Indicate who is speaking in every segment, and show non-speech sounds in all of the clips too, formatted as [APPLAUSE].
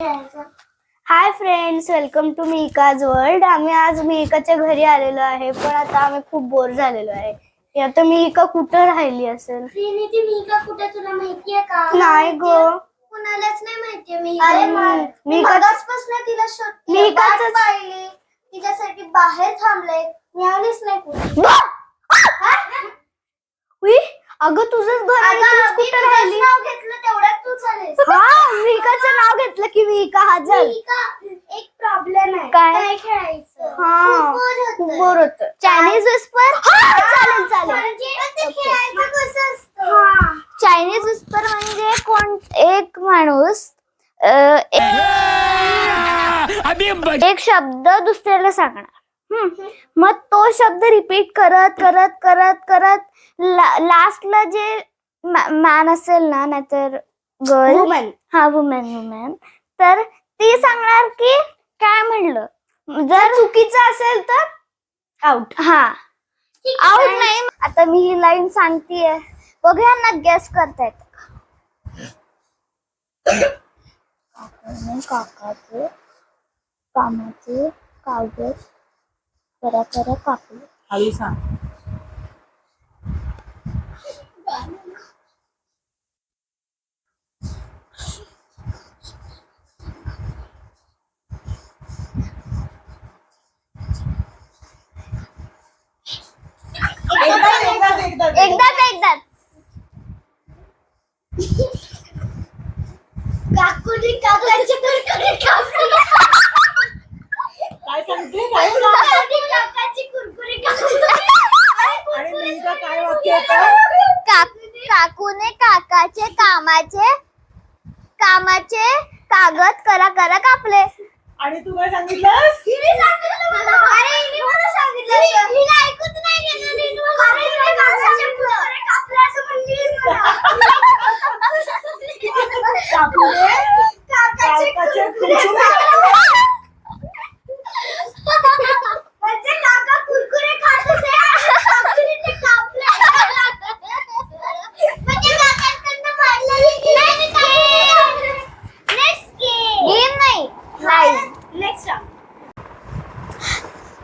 Speaker 1: Hi friends welcome to Mika's world आम्ही आज मिकाच्या घरी आलेलो आहे पण आता आम्ही खूप बोर झालेलो आहे. आता मिका कुठं राहिली असेल?
Speaker 2: श्रीनिधी मी का कुठे तुला माहितीये का?
Speaker 1: नाही ग.
Speaker 2: कुणालाच नाही माहितीये मी
Speaker 1: अरे
Speaker 2: मी
Speaker 1: मी
Speaker 2: मगाचपासून तिला शोधते
Speaker 1: मी काच-
Speaker 2: वाट पाहिली. तिच्यासाठी बाहेर थांबले मिळालीच नाही कुठे.
Speaker 1: अगं तुझंच घर
Speaker 2: मी
Speaker 1: कुठं राहिली?
Speaker 2: तेवढ्यात तू चालेल
Speaker 1: हा मिकाचं नाव घेतलं की मिका हजर.
Speaker 2: एक प्रॉब्लेम आहे.
Speaker 1: काय?
Speaker 2: खेळायचं?
Speaker 1: हा
Speaker 2: खूप bore
Speaker 1: खूप
Speaker 2: होतंय.
Speaker 1: बोर होत. चायनीज विस्पर चालेल चालेल.
Speaker 2: म्हणजे ते खेळायचं कसं असतं?
Speaker 3: चायनीज विस्पर म्हणजे कोण? एक माणूस अ, एक- एक शब्द दुसऱ्याला सांगणार. हम्म. मग तो शब्द रिपीट करत करत करत करत लास्टला जे मॅन असेल ना नाहीतर गर्ल
Speaker 1: वुमन
Speaker 3: हा वुमेन वुमेन तर ती सांगणार की काय म्हणलं?
Speaker 1: जर चुकीचं असेल तर आउट
Speaker 3: हा. आउट नाही. आता मी ही लाईन सांगतेय. बघूया ना गेस करतायत. काकाने काकाचे कामाचे कागद करा करा कापले.
Speaker 4: हळू सांग एकदाच एकदाच एकदाच
Speaker 3: एकदाच एकदाच
Speaker 2: काकुली काकाची कुरकुरी काकुली
Speaker 4: काय सांगते काय
Speaker 2: काकुली काकाची कुरकुरी काकुली
Speaker 4: आणि मुलगा
Speaker 3: काकूने काकाचे कामाचे कामाचे कागद करा करा कापले.
Speaker 4: आणि तू काय सांगितलंस?
Speaker 2: हिने सांगितलं मला. अरे हिने मला सांगितलं हिने ऐकूच नाही घेतलं मी तुला अरे हिने काकाचे कुरकुरे कापले असं म्हणलीस मला.
Speaker 4: काकूने
Speaker 2: काकाचे
Speaker 4: काकाचे
Speaker 2: कुरकुरे
Speaker 4: कुरकुरे
Speaker 2: म्हणजे काका कुरकुरे खात होते काकुने ते कापले म्हणजे काकांकडनं मारलेली गेली नेक्स्ट
Speaker 3: गेम नाही लाईव्ह
Speaker 2: नेक्स्ट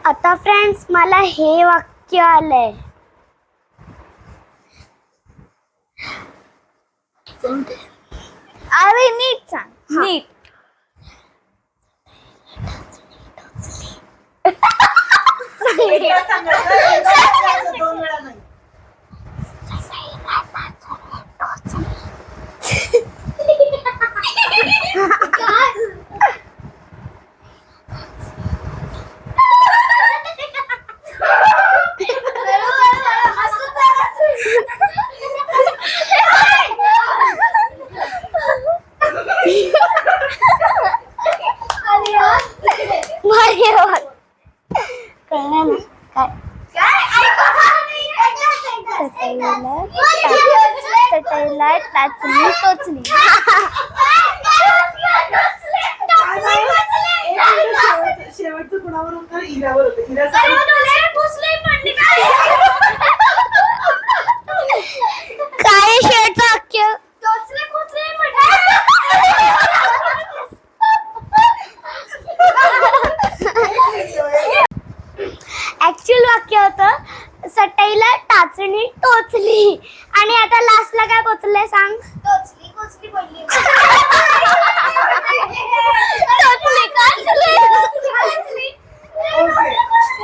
Speaker 1: आता फ्रेंड्स मला हे वाक्य आलंय.
Speaker 3: अरे नीट सांग. नीट [LAUGHS] [LAUGHS]
Speaker 4: सांगायचं, एकदा सांगायचं, दोन वेळा नाही
Speaker 3: भारी आहे वाक्य. कळलं ना चटईला चटईला टाचणी टोचली
Speaker 4: शेवटचं- कुणावर होतं? होतं.
Speaker 3: काय शेवटचं वाक्य?
Speaker 1: ऍक्च्युअल वाक्य होतं सटईला टाचणी टोचली. आणि आता लास्टला काय पोचलंय सांग?
Speaker 2: टोचली कोचली पडली. [LAUGHS]
Speaker 3: टोचली टोचली.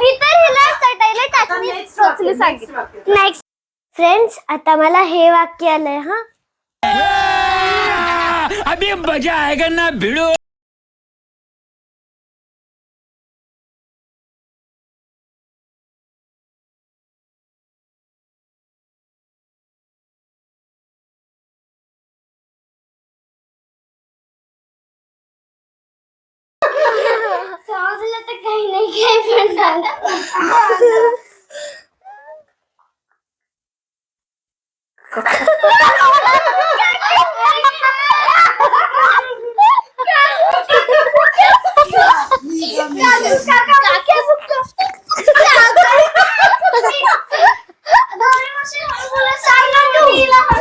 Speaker 3: मी तर हिला चटईला टाचणी टोचली सांगितलं.
Speaker 1: नेक्स्ट फ्रेंड्स आता मला हे वाक्य आलंय हा.
Speaker 5: अभी मजा आएगा ना भिड़ो।
Speaker 2: तर काही नाही काय पण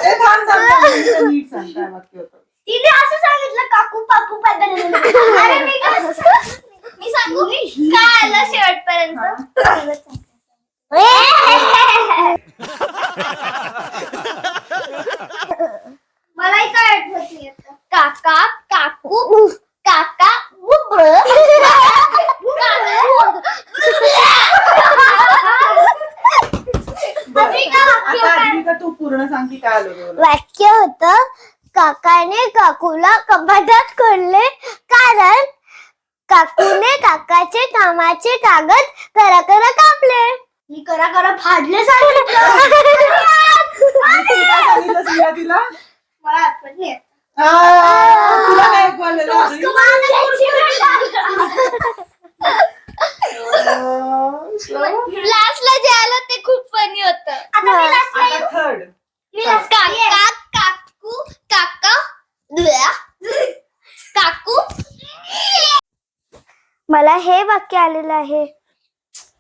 Speaker 4: ए, थांब, थांब. नीट सांग काय वाक्य होतं
Speaker 2: तिने असं सांगितलं काकू पाकू पाकू अरे मी काय- मी सांगू काय आलं शेवटपर्यंत मलाही काय आठवत नाही आता. काका काकू काका बुबळ
Speaker 4: आता आधुनिका तू पूर्ण सांग की काय आलं तुला?
Speaker 1: वाक्य होत काकाने काकूला कपाटात खोलले. कारण काकूने काकाचे कामाचे कागद करा करा कापले.
Speaker 2: मी करा करा फाडले सांगितलं. मला आठवत नाही.
Speaker 4: आ, तुला काय ऐकू आलेलं आधी? अं, श्लोक?
Speaker 3: लास्टला जे आलं ते खूप फनी होतं
Speaker 4: आता थर्ड
Speaker 3: काका काकू काका काकू
Speaker 1: मला हे वाक्य आलेलं आहे.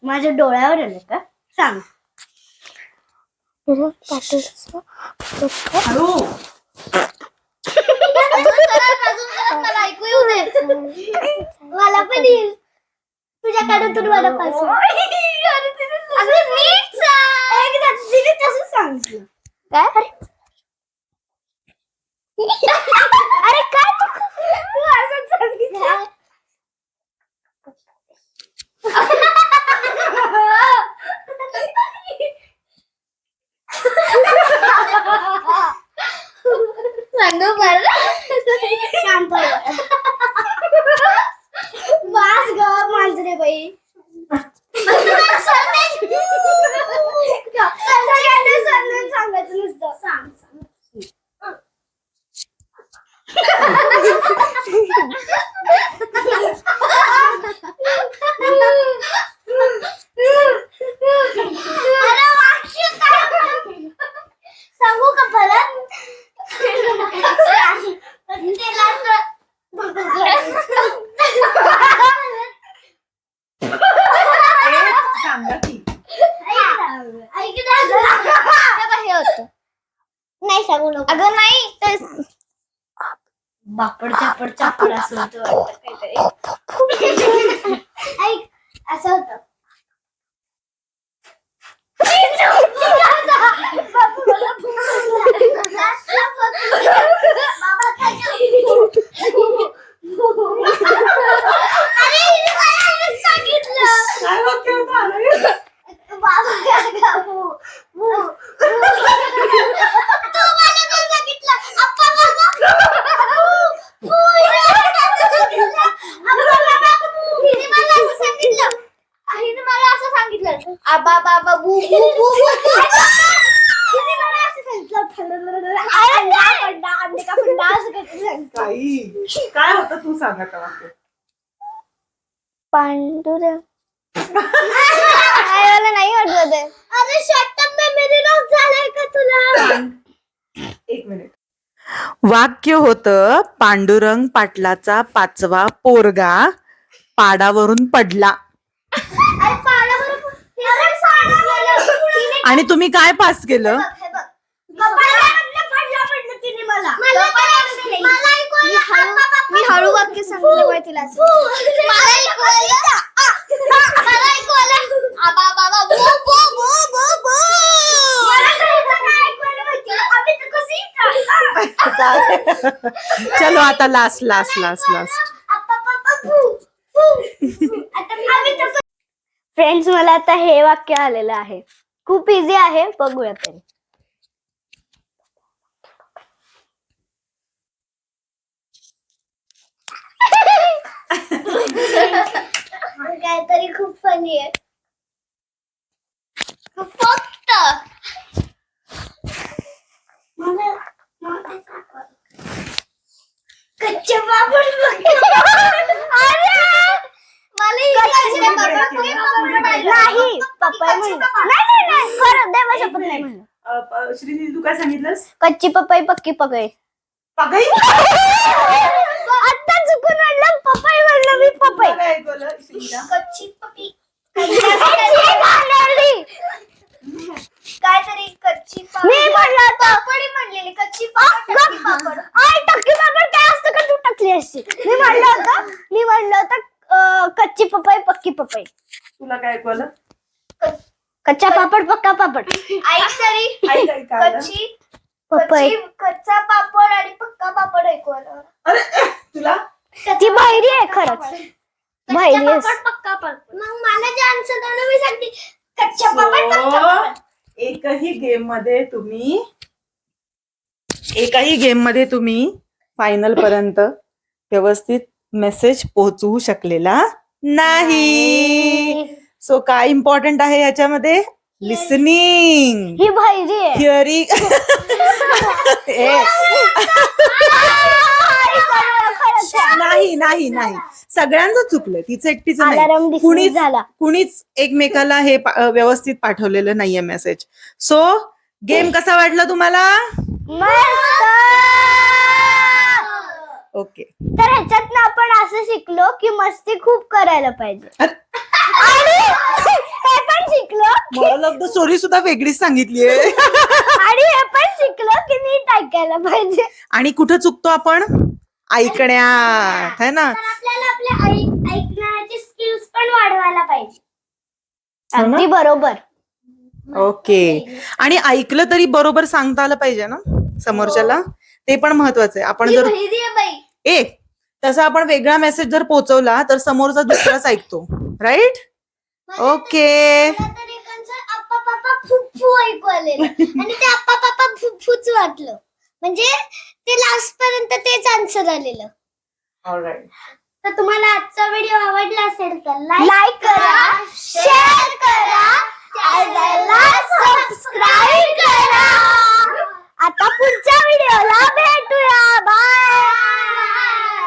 Speaker 2: माझ्या डोळ्यावर आलं का? सांग.
Speaker 3: मला ऐकू येऊ दे
Speaker 2: मला पण येईल तुझ्याकडे तू मला सांगितलं
Speaker 1: काय अरे काय तू
Speaker 2: असंच सांगितलं?
Speaker 3: सांगू बरं
Speaker 2: शांत हो. वास ग मांजरे बाई सगळ्यांना सरनेम सांगायचं नुसतं सांग सांग अरे वाक्य काय सांगू का परत त्याला
Speaker 4: एक सांगा की
Speaker 3: हे होतं
Speaker 2: नाही सांगू नको
Speaker 3: अगं नाही ते
Speaker 2: बापड चापड चापड असं होतं वाटतं काहीतरी ऐक असं होतं बापू मला बाबा काय अरे हिने मला सांगितलं
Speaker 4: काय वाक्य होतं आलं?
Speaker 2: बाबा काय गाऊ तू मला काय सांगितलं अप्पा बाबा भू, हिने हिने मला असं सांगितलं हिने मला असं सांगितलं आबा बाबा बू बू बू बू हिने मला असं सांगितलं अंडा अंडा अंडे का फंडा असं काहीतरी सांगितलं
Speaker 4: काही काय होतं तू सांग आता वाक्य
Speaker 1: पांडुरंग. काय मला नाही आहे.
Speaker 2: अरे शॉर्ट मेमरी लॉस झालाय का तुला?
Speaker 4: एक मिनिट. वाक्य होतं पांडुरंग पाटलाचा पाचवा पोरगा पाडावरून पडला.
Speaker 2: अरे पाण्यावर अरे पाण्यावर तिने
Speaker 4: आणि तुम्ही काय पास केलं?
Speaker 2: हे मला. मला ऐकू आलं.
Speaker 3: मी हळू वाक्य सांगितल्यामुळे तिला असं.
Speaker 2: मला ऐकू आलं. मला ऐकू आलं. आबा, बाबा, बू, बू, बू, बू, बू. मला तर इथं काय ऐकू आलं माहिती आहे? आम्ही तर कसं इथं?
Speaker 4: चलो आता last last last last
Speaker 1: friends मला आता हे वाक्य आलेलं आहे खूप इझी आहे बघूया तरी [LAUGHS] [LAUGHS]
Speaker 2: काहीतरी खूप फनी आहे.
Speaker 3: फक्त
Speaker 2: कच्चे पापड
Speaker 1: नाही पपई म्हणलं. नाही नाही नाही खरं देवा शपथ नाही म्हणलं.
Speaker 4: श्रीनिधी तू काय सांगितलंस?
Speaker 1: कच्ची पपई पक्की पकई
Speaker 4: पगाई [LAUGHS]
Speaker 1: आता चुकून म्हणलं पपई म्हणलं मी पपई [LAUGHS]
Speaker 2: कच्ची पपी
Speaker 1: मी म्हणलं होतं.
Speaker 2: पापडी म्हणलेली कच्ची पापड टक्की पापड.
Speaker 1: आय टक्की पापड काय असतं का तू टाकली असती मी म्हणलं होतं मी म्हणलं होतं अं, कच्ची पपई पक्की पपई.
Speaker 4: तुला काय
Speaker 1: कच्चा पापड पक्का पापड.
Speaker 2: ऐक तरी
Speaker 4: आलं.
Speaker 2: कच्ची
Speaker 1: पपई.
Speaker 2: कच्ची कच्चा पापड आणि पक्का पापड ऐकू आलं
Speaker 4: अरे तुला?
Speaker 1: ती बहिरी आहे खरंच. बहिरी आहे.
Speaker 2: पापड पक्का पापड मग मला जे आन्सर द्या मी सांगते कच्चा पापड पक्का
Speaker 4: So,
Speaker 2: पापड
Speaker 4: एकही गेममध्ये तुम्ही एकाही गेममध्ये तुम्ही फायनल पर्यंत व्यवस्थित मेसेज पोहोचवू शकलेला नाही सो काय इम्पॉर्टंट आहे याच्यामध्ये लिसनिंग
Speaker 1: ही आहे
Speaker 4: हिअरिंग नाही नाही नाही. सगळ्यांचं चुकलं तिचं एकटीचं
Speaker 1: Alarm
Speaker 4: नाही.
Speaker 1: dismiss
Speaker 4: कुणीच
Speaker 1: झाला.
Speaker 4: कुणीच एकमेकाला हे पा- अ, व्यवस्थित पाठवलेलं नाहीये मेसेज सो गेम कसा वाटला तुम्हाला?
Speaker 1: मस्त!
Speaker 4: ओके
Speaker 1: तर ह्याच्यात आपण असं शिकलो की मस्ती खूप करायला पाहिजे. आणि हे पण शिकलो
Speaker 4: मॉरल ऑफ द स्टोरी सुद्धा वेगळीच सांगितली आहे
Speaker 1: आणि हे पण शिकलो की नीट ऐकायला पाहिजे.
Speaker 4: आणि कुठं चुकतो आपण? ऐकण्यात है ना?
Speaker 2: तर आपल्याला आपल्या ऐक- ऐकण्याचे स्किल्स पण वाढवायला पाहिजे.
Speaker 4: हो ना?
Speaker 1: अगदी बरोबर.
Speaker 4: ओके. आणि ऐकलं तरी बरोबर सांगता आलं पाहिजे ना? समोरच्याला? ते पण महत्वाचं आहे. आपण जर
Speaker 2: बहिरी आहे बाई.
Speaker 4: ए तसा आपण वेगळा मेसेज जर पोहोचवला तर समोरचा दुसराच ऐकतो. राईट
Speaker 2: मला
Speaker 4: ओके.
Speaker 2: मला तर एकांचं आप्पा पापा फुफ्फू ऐकू आलेलं. आणि ते आप्पा पापा फुफ्फूच वाटलं. म्हणजे ते लास्ट पर्यंत तेच आन्सर आलेलं. तर तुम्हाला आजचा व्हिडिओ आवडला असेल तर
Speaker 1: लाईक करा
Speaker 2: शेअर करा चॅनलला सबस्क्राईब करा.
Speaker 1: आता पुढच्या व्हिडिओला भेटूया. बाय